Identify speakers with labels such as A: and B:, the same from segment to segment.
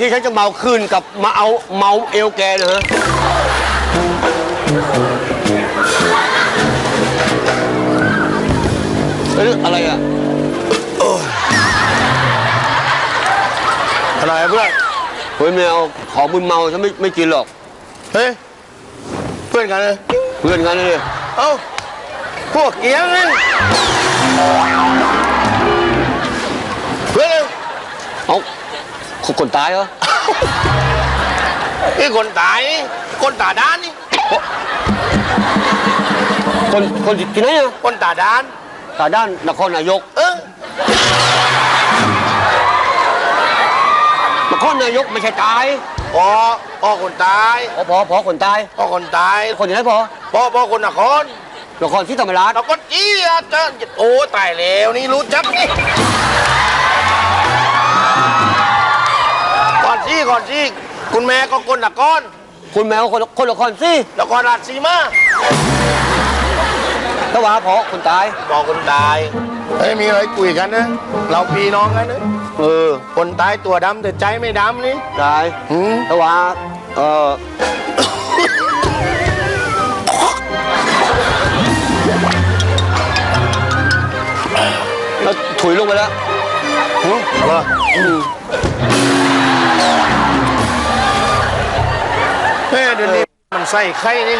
A: นที่ฉันจะเมาคืนกับมาเอาเมาเอวแกนะฮะเอ้ยอะไรอะโอ้ยอะไรอะเพื่อนเฮ้ยไม่เอาของมึนเมาฉันไม่ไม่กินหรอก
B: เฮ้ยเพื่อนกันเลย
A: เพื่อนกันเลย
B: เอ้าพวกเกี้ยงนี่เค
A: นคนตายเหรอ
B: นี่คนตายนี่คนตาด้านนี่
A: คนคนที่ไหนอะ
B: คนตาด้าน
A: ตาด้านนครนายก
B: เออน
A: ครนายกไม่ใช่ตาย
B: อ๋อพ่อคนตาย
A: พอพอพอคนตาย
B: พ่อคนตาย
A: คนที่ไหนพอ
B: พ่อพ่อคนนคร
A: นครที่ธรรมราช
B: นครจี้อะเจ้าโอ้ตายแล้วนี่รู้จักนี่ ก่อนซี่ก่อนซี่คุณแม่ก็คนนคร
A: คุณแมวคนคนละครสิ
B: นครราชสีมา
A: ถ้าว่าพอคนตาย
B: บอกคนตายเฮ้ยมีอะไรคุยกันนะ เราพี่น้องกันนะ
A: เออ
B: คนตายตัวดำแต่ใจไม่ดำนี่
A: ตาย
B: หืม
A: ถ้าว่าเออแล้วถุยลงไปแล้ว
B: หืมเหรอ
A: อืม
B: เฮ้ยเดี๋ยวนี้มันใส่ไข่นี่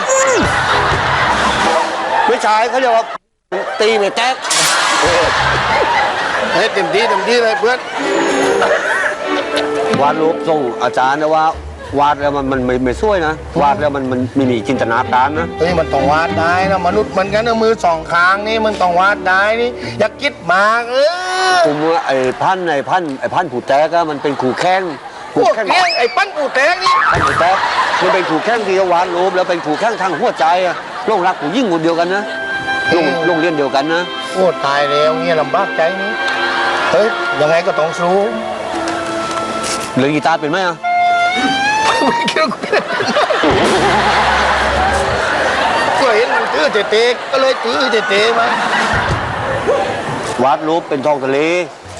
A: ไม่ใช่เขาเรียกว่าตีไม่แตก
B: เฮ้ยเต็มที่เต็มที่เลยเพื่อน
A: วาดรูปส่งอาจารย์นะว่าวาดแล้วมันมันไม่ไม่สวยนะวาดแล้วมันมันไม่มีจินตนาการนะ
B: เฮ้ยมันต้องวาดได้นะมนุษย์เหมือนกันนะมือสองข้างนี่มันต้องวาดได้นี่อย่าคิดมากเออ
A: ผมว่าไอ้พันธุ์ไอ้พันธุ์ไอ้พันธุ์ผูแตกอะมันเป็นขู่แข้ง
B: พวกเลี้ยงไอ้ปั้นปูแตงนี่
A: พันธุ์ผูแตกมันเป็นขู่แข้งที่วาดรูปแล้วเป็นขู่แข้งทางหัวใจอะโลกรักผู้ยิ่งคนเดียวกันนะโรงโรงเรียนเดียวกันนะ
B: โอ้ตายแล้วเงี้ยลำบากใจนี่เฮ้ยยังไงก็ต้องสู้
A: เล่นกีตาร์เป็นไหมอะ
B: ก็เห็นมันตื้อเตะๆก็เลยตื้อเตะๆมาวา
A: ดรูปเป็นท้องทะเล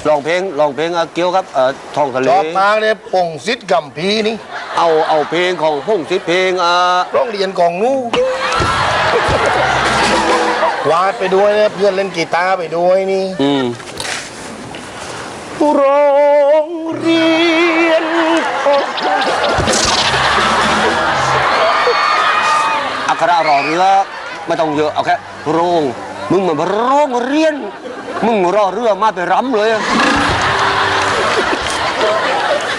A: ร้องเพลงร้องเพลงอะเกี่ยวกับเอ่อท้องทะเล
B: ชอบมากเลยปงซิดกำพีนี่
A: เอาเอาเพลงของพงศิษฐ์เพลงอ่า
B: โรงเรียนกองงูวาดไปด้วยนะเพื่อนเล่นกีตาร์ไปด้วยนี่
A: อืม
B: โรงเรียนของ
A: อักขระรอเรือไม่ต้องเยอะเอาแค่โรง มึงเหมือนโรงเรียน มึงรอเรือมาไปรำเลยอะ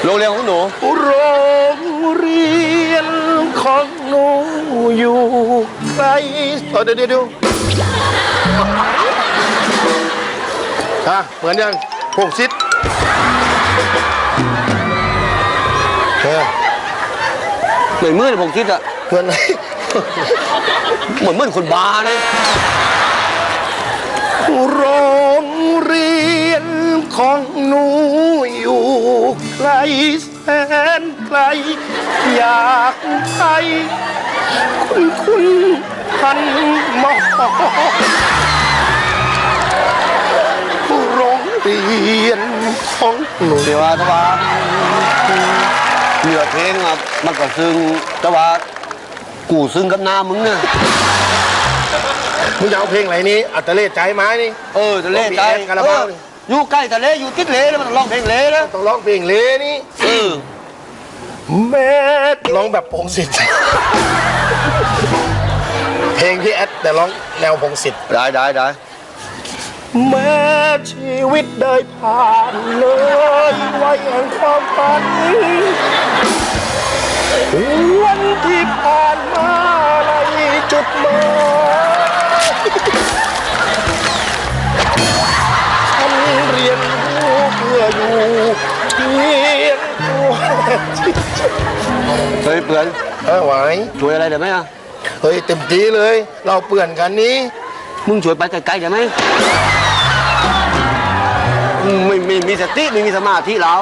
A: โรงเรียนของหนู
B: โรงเรียนของหนูอยู่ไกลเออเดี๋ยวเดี๋ยวเดี๋ยวฮะเหมือนยังพงซิดเออ
A: เหมือนเมื่อนผมคิดอะ
B: เหมือนไหน
A: เหมือนเมื่อนคนบาเลย
B: โรงเรียนของหนูอยู่ไกลแสนไกล อยากไปคุณคุณพันหมอโรงเรียนของหนู
A: เดี๋ยวว่าถ้าว่าเหนือเพลงอะมันก็ซึ้งแต่ว่ากูซึ้งกับหน้ามึงเนี่ย
B: มึงจะเอาเพลงอะไรนี้อัตเลใจไหมนี่
A: เออทะเลใจ
B: ต้องมีแอปคาราบาว
A: เอออยู่ใกล้ทะเลอยู่ติดเลแล้วมันต้องร้องเพลงเลนะ
B: ต้องร้องเพลงเลนี่
A: เออ
B: แม่ร้องแบบพงศิษฐ์เพลงพี่แอดแต่ร้องแนวพงศิษฐ์
A: ได้ได้ได้
B: แม้ชีวิตได้ผ่านเลยไว้แห่งความฝันวันที่ผ่านมาไรจุดหมาย
A: เฮ้ยเพื่อน
B: เออไหว
A: ช่วยอะไรได้ไหมอะ
B: เฮ้ยเต็มที่เลย เราเปื่อนกันนี้
A: มึงช่วยไปไกลๆได้ไหมมึงไม่ไม่มีสติไม่มีสมาธิแล้ว